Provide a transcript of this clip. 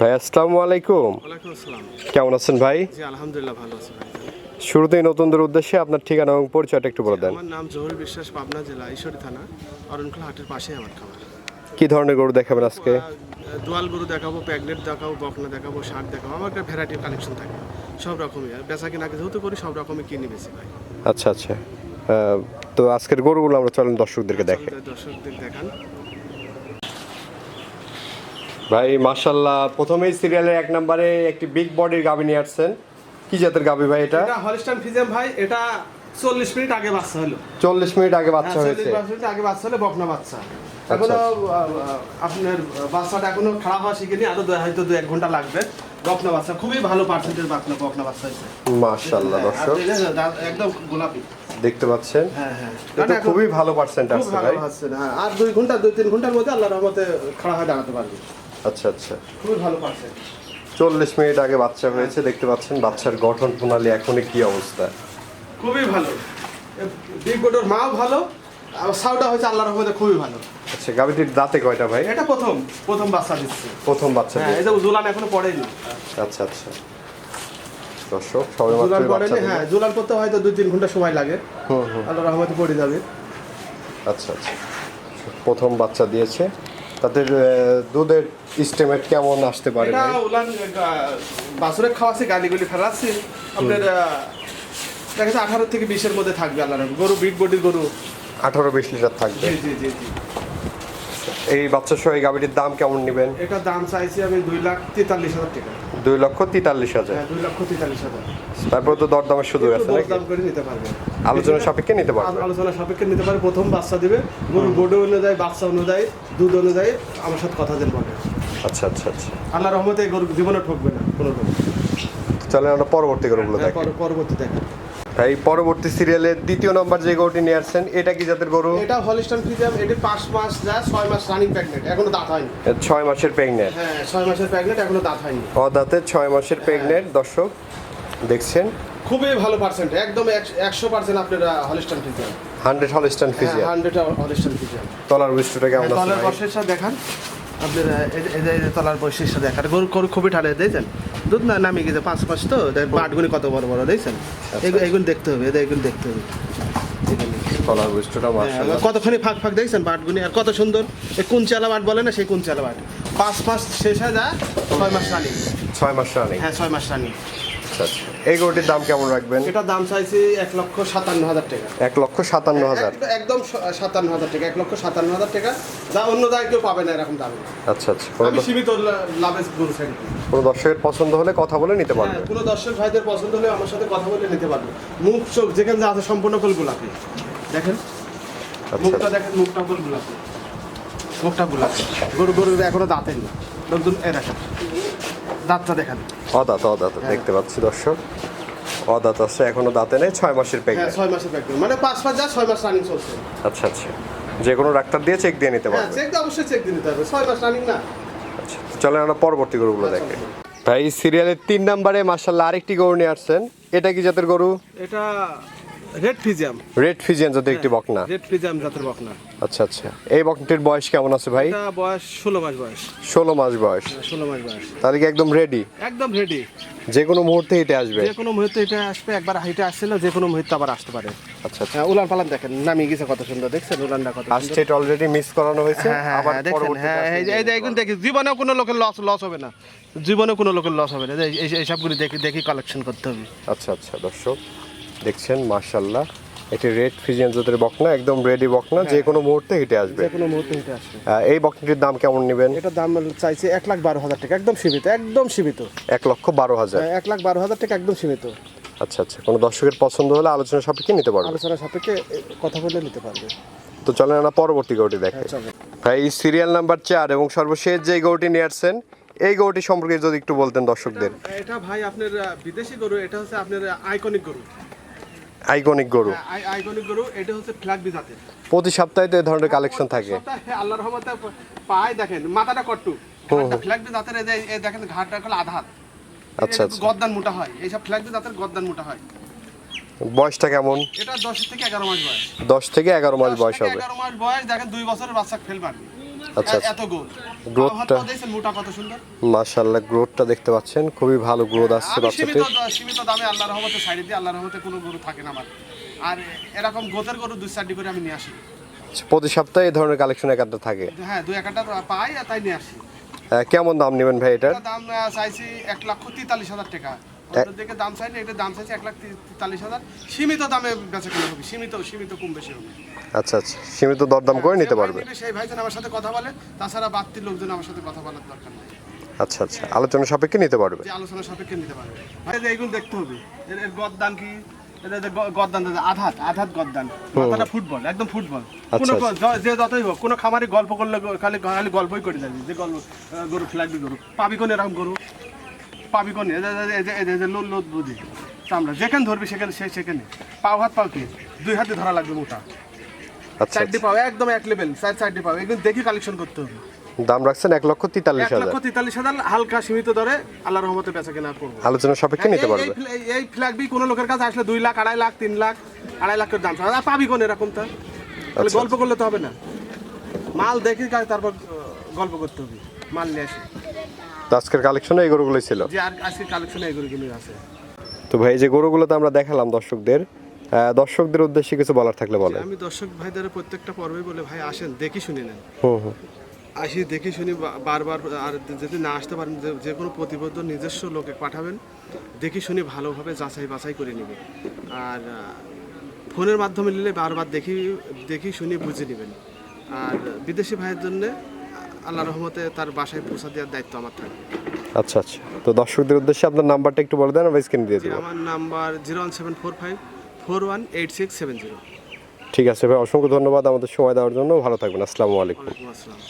ভাই আসসালামু আলাইকুম। ওয়ালাইকুম আসসালাম। কেমন আছেন ভাই? আলহামদুলিল্লাহ ভালো আছি শুরুতেই নতুনদের উদ্দেশ্যে আপনার ঠিকানা এবং পরিচয়টা একটু বলে দেন। আমার নাম জহুর বিশ্বাস পাবনা জেলা ঈশ্বরী থানা অরণখোলা হাটের পাশেই আমার খাবার কি ধরনের গরু দেখাবেন আজকে? দোয়াল গরু দেখাবো প্যাগনেট দেখাবো বকনা দেখাবো শার্ট দেখাবো। আমার একটা ভ্যারাইটি কালেকশন থাকে সব রকমই। আর বেচা কিনা যেহেতু করি সব রকমই কিনি বেশি ভাই। আচ্ছা আচ্ছা। তো আজকের গরুগুলো আমরা চলেন দর্শকদেরকে দেখে। দর্শকদের দেখান। ভাই মার্শাল্লাহ প্রথমেই সিরিয়ালের এক নম্বরে একটি বিগ বডির গাবি নিয়ে আসছেন। কি জাতের গাবি ভাই এটা? এটা হলিস্টান ফিজেম ভাই এটা চল্লিশ মিনিট আগে বাচ্চা হলো। চল্লিশ মিনিট আগে বাচ্চা হ্যাঁ, হয়েছে। 40 মিনিট আগে বাচ্চা হলে বকনা বাচ্চা। এখনও আপনার বাচ্চাটা এখনও খাড়া হওয়া শিখেনি আরও হয়তো দু এক ঘণ্টা লাগবে। বকনা বাচ্চা খুবই ভালো পার্সেন্টেজ বকনা বকনা বাচ্চা হয়েছে। মার্শাল্লাহ হ্যাঁ, দর্শক। একদম গোলাপি। দেখতে পাচ্ছেন? হ্যাঁ হ্যাঁ। এটা খুবই ভালো পার্সেন্ট খুব আসছে ভালো ভাই। হ্যাঁ, আর দুই ঘণ্টা দুই তিন ঘণ্টার মধ্যে আল্লাহর রহমতে খাড়া হয়ে দাঁড়াতে পারবে। আচ্ছা আচ্ছা। খুবই ভালো পার্সেন্ট চল্লিশ মিনিট আগে বাচ্চা হয়েছে দেখতে পাচ্ছেন বাচ্চার গঠন প্রণালী এখনই কি অবস্থা। খুবই ভালো। বিগ বোর্ডের মাও ভালো আর সাউটা হচ্ছে আল্লাহর রহমতে খুবই ভালো। আচ্ছা গাবিটির দাঁতে কয়টা ভাই? এটা প্রথম প্রথম বাচ্চা দিচ্ছে। প্রথম বাচ্চা হ্যাঁ এই যে জুলান এখনও পড়েনি। আচ্ছা আচ্ছা। দর্শক সবাই জুলান পড়েনি হ্যাঁ জুলান করতে হয়তো দুই তিন ঘণ্টা সময় লাগে। হুম হুম। আল্লাহর রহমতে পড়ে যাবে। আচ্ছা আচ্ছা। প্রথম বাচ্চা দিয়েছে। তাদের দুধের স্টেমেট কেমন আসতে পারে না উলান বাসুরে খাওয়াছি গালিগুলি ফেলাচ্ছি। আপনার দেখা যাচ্ছে আঠারো থেকে বিশের মধ্যে থাকবে আল্লাহ গরু বিগ বডির গরু। আঠারো বিশ লিটার থাকবে। জি জি জি জি। এই বাচ্চা সহ এই গাড়িটির দাম কেমন নেবেন? এটা দাম চাইছি আমি দুই লাখ তেতাল্লিশ হাজার টাকা। দুই লক্ষ তেতাল্লিশ হাজার। হ্যাঁ দুই লক্ষ তেতাল্লিশ হাজার। তারপর তো দরদামের সুযোগ আছে দরদাম করে নিতে পারবে। আলোচনা সাপেক্ষে নিতে পারবে। আলো- আলোচনা সাপেক্ষে নিতে পারে প্রথম বাচ্চা দিবে। গরু বোর্ড অনুযায়ী বাচ্চা অনুযায়ী দুধ অনুযায়ী আমার সাথে কথা দেন বলে আচ্ছা আচ্ছা আচ্ছা। আল্লাহ রহমতে গরু জীবনে ঠকবে না কোনো রকম চলে আমরা পরবর্তী গরুগুলো হ্যাঁ, দেখি। পরবর্তী দেখা। এই পরবর্তী সিরিয়ালের দ্বিতীয় নম্বর যে গরুটি নিয়ে আসছেন এটা কি জাতের গরু? এটা হলিস্টান ফিজাম এটি পাঁচ মাস যা ছয় মাস রানিং প্রেগনেন্ট এখনও দাঁত হয়নি। ছয় মাসের প্রেগনেন্ট হ্যাঁ ছয় মাসের প্রেগনেন্ট এখনও দাঁত হয়নি। অদাতে ছয় মাসের প্রেগনেন্ট দর্শক দেখছেন? খুবই ভালো পার্সেন্ট একদম একশো পার্সেন্ট আপনার হলিস্টান ফিজাম হান্ড্রেড হলস্টান ফিজিয়া হান্ড্রেড হলিস্টান ফিজাম তলার বৃষ্টিটা কেমন তলার ভাই? বৈশিষ্ট্য দেখান। আপনার তলার বৈশিষ্ট্য দেখান। গরু খুবই ঠালে দেখছেন? দুধ না নামিয়ে গেছে পাঁচ মাস তো বাটগুলি কত বড় বড় দেখছেন? এগুলো এগুলো দেখতে হবে এদের এগুলো দেখতে হবে। হ্যাঁ, কতখানি ফাঁক ফাঁক দেখছেন বাটগুনি? আর কত সুন্দর এই কুঞ্চালা বাট বলে না সেই কুঞ্চালা বাট। পাঁচ মাস শেষ হয়ে যায় ছয় মাস রানি। ছয় মাস রানিং। হ্যাঁ ছয় মাস রানি। আচ্ছা আচ্ছা। এই গরুটির দাম কেমন রাখবেন? এটার দাম চাইছি এক লক্ষ সাতান্ন হাজার টাকা। এক লক্ষ সাতান্ন হাজার। এক- একদম সাতান্ন হাজার টাকা এক লক্ষ সাতান্ন হাজার টাকা। যা অন্য জায়গায় কেউ পাবে না এরকম দামে। আচ্ছা আচ্ছা। আমি সীমিত লাভে গরু ছাড়ি কোনো দর্শকের পছন্দ হলে কথা বলে নিতে হ্যাঁ, পারবে। কোনো দর্শক ভাইদের পছন্দ হলে আমার সাথে কথা বলে নিতে পারবে। মুখ চোখ যেখানে যা আছে সম্পূর্ণ ফুল গোলাপি। দেখেন? আচ্ছা। মুখটা দেখেন মুখটা ফুল গোলাপি। মুখটা গোলাপি। গরু গরু এখনও দাঁতেন না লোকজন এ দেখেন। দাঁতটা দেখেন। অদাত অদাত দেখতে পাচ্ছি দর্শক। অদাত আছে এখনও দাঁতে নেই ছয় মাসের হ্যাঁ প্রেগনেন্ট ছয় মাসের প্যাকেট মানে পাঁচ মাস যা ছয় মাস রানিং চলছে। আচ্ছা আচ্ছা। যে কোনো ডাক্তার দিয়ে চেক দিয়ে নিতে হ্যাঁ পারবে। চেক তো অবশ্যই চেক দিয়ে নিতে হবে। ছয় মাস রানিং না। আচ্ছা চলে আমরা পরবর্তী গরুগুলো দেখে। ভাই সিরিয়ালের তিন নম্বরে মার্শাল্লাহ আরেকটি গরু নিয়ে আসছেন। এটা কি জাতের গরু? এটা রেড ফিজিয়াম। রেড ফিজিয়ান জাতের একটি বকনা? রেড ফিজিয়াম জাতের বকনা। আচ্ছা আচ্ছা। এই বকনাটির বয়স কেমন আছে ভাই? এটা বয়স ষোলো মাস বয়স। ষোলো মাস বয়স। ষোলো মাস বয়স। তাহলে কি একদম রেডি একদম রেডি যে কোনো মুহূর্তে হেঁটে আসবে। যে কোনো মুহূর্তে এটা আসবে একবার হাইটে আসছিল যে কোনো মুহূর্তে আবার আসতে পারে। আচ্ছা আচ্ছা। হ্যাঁ উলান পালান দেখেন গেছে কত সুন্দর দেখছেন? উলানটা কত অলরেডি মিস করানো হয়েছে হ্যাঁ হ্যাঁ আবার হ্যাঁ, হ্যাঁ এই যে- দেখি জীবনেও কোনো লোকের লস লস হবে না। জীবনে কোনো লোকের লস হবে না। এই- এইসবগুলি দেখি দেখি কালেকশন করতে হবে। আচ্ছা আচ্ছা দর্শক দেখছেন মার্শাল্লাহ এটি রেড ফিজিয়ান জাতের বকনা একদম রেডি বকনা যে কোনো মুহূর্তে হেঁটে আসবে। যে কোনো মুহূর্তে হেঁটে আসবে। এই বকনাটির দাম কেমন নেবেন? এটার দাম চাইছে এক লাখ বারো হাজার টাকা একদম সীমিত একদম সীমিত। এক লক্ষ বারো হাজার। এক লাখ বারো হাজার টাকা একদম সীমিত। আচ্ছা আচ্ছা কোনো দর্শকের পছন্দ হলে আলোচনা সাপেক্ষে নিতে পারবে। আলোচনা সাপেক্ষে কথা বলে নিতে পারবে। তো চলেন আমরা পরবর্তী গরুটি দেখে। চলো ভাই সিরিয়াল নাম্বার চার এবং সর্বশেষ যে গরুটি নিয়ে আসছেন এই গরুটি সম্পর্কে যদি একটু বলতেন দর্শকদের। এটা ভাই আপনার বিদেশি গরু এটা হচ্ছে আপনার আইকনিক গরু। আইকনিক গরু। আইকনিক গরু এটা হচ্ছে জাতের। প্রতি সপ্তাহে তো এই ধরনের কালেকশন থাকে। আল্লাহর রহমতে পায় দেখেন মাথাটা কট্টু। ফ্ল্যাগ জাতের এই দেখেন ঘাটটা হলো আধা আচ্ছা, আচ্ছা। গদ্দান মোটা হয়। এইসব ফ্ল্যাগ জাতের গদ্দান মোটা হয়। বয়সটা কেমন? এটা দশ থেকে এগারো মাস বয়স। দশ থেকে এগারো মাস বয়স হবে। এগারো মাস বয়স দেখেন দুই বছরের বাচ্চা ফেল পারবে আচ্ছা, এত গোল Growth টা- দেখছেন মোটা কত সুন্দর? মাশাআল্লাহ গ্রোথটা দেখতে পাচ্ছেন খুবই ভালো গ্রোথ আসছে বাচ্চাটির। সীমিত দামে আল্লাহর রহমতে সাইড দিয়ে আল্লাহর রহমতে কোনো গরু থাকে না আমার। আর এরকম গোতের গরু দুই চারটি করে আমি নিয়ে আসি। আচ্ছা, প্রতি সপ্তাহে এই ধরনের কালেকশন একাত্তর থাকে? হ্যাঁ দুই একটা পাই আর তাই নিয়ে আসি। কেমন দাম নেবেন ভাই এটার? এটা দাম চাইছি এক লক্ষ তেতাল্লিশ হাজার টাকা। ওটার দিকে দাম চাইলে এটা দাম চাইছি এক লাখ তেতাল্লিশ হাজার। সীমিত দামে বেচা কেনা হবে সীমিত সীমিত কম বেশি হবে। আচ্ছা আচ্ছা সীমিত দরদাম করে নিতে পারবে। সেই ভাইজন আমার সাথে কথা বলে তাছাড়া লোকজন আমার সাথে কথা বলার দরকার নেই। আচ্ছা আচ্ছা আলোচনা সাপেক্ষে নিতে পারবে। আলোচনা সাপেক্ষে নিতে পারবে। এইগুলো দেখতে হবে। এর গদ্দান কি? গদ্দান আধাত আধাত গদ্দান। মাথাটা ফুটবল একদম ফুটবল। কোনো আচ্ছা। য- যতই হোক কোনো খামারে গল্প করলে খালি খালি গল্পই করে যাবি। যে গল্প গরু ফ্ল্যাগবি গরু। পাবি কোন এরকম গরু? পাবি কোন? লোদ বুঝি। চামড়া যেখানে ধরবি সেখানে সে সেখানে। পাও হাত পাও কি? দুই হাতে ধরা লাগবে মোটা। আচ্ছা চারটি পাও একদম এক লেভেল চার চারটি পাও। এগুলো দেখি কালেকশন করতে হবে। আচ্ছা। দাম রাখছেন এক লক্ষ তেতাল্লিশ হাজার লক্ষ তেতাল্লিশ হাজার হালকা সীমিত দরে আল্লাহ রহমতে বেচা কেনা করব। আলোচনা সাপেক্ষে নিতে পারবে। এই ফ্ল্যা- ফ্ল্যাগ বি কোনো লোকের কাছে আসলে দুই লাখ আড়াই লাখ তিন লাখ আড়াই লাখের দাম আর পাবি কোন এরকম তা তাহলে আচ্ছা, গল্প করলে তো হবে না। মাল দেখি তারপর গল্প করতে হবে। মাল নিয়ে আসি। তো আজকের কালেকশনে এই গরুগুলোই ছিল। যে আর আজকে কালেকশনে এগুলো কিনে আছে। তো ভাই এই যে গরুগুলো তো আমরা দেখালাম দর্শকদের দর্শকদের উদ্দেশ্যে কিছু বলার থাকলে বলেন। আমি দর্শক ভাইদের প্রত্যেকটা পর্বে বলে ভাই আসেন দেখি শুনি নেন। আসি দেখি শুনি বারবার আর যদি না আসতে পারেন যে- কোনো প্রতিবদ্ধ নিজস্ব লোকে পাঠাবেন দেখি শুনি ভালোভাবে যাচাই বাছাই করে নেবেন। আর ফোনের মাধ্যমে নিলে বারবার দেখি দেখি শুনি বুঝে নেবেন। আর বিদেশি ভাইয়ের জন্য আল্লাহ রহমতে তার বাসায় পৌঁছা দেওয়ার দায়িত্ব আমার থাকবে আচ্ছা আচ্ছা। তো দর্শকদের উদ্দেশ্যে আপনার নাম্বারটা একটু বলে দেন আমরা স্ক্রিনে দিয়ে দেবো। আমার number zero one seven four five four one eight six seven zero ঠিক আছে ভাই অসংখ্য ধন্যবাদ আমাদের সময় দেওয়ার জন্য। ভালো থাকবেন আসসালামু আলাইকুম। আসসালাম।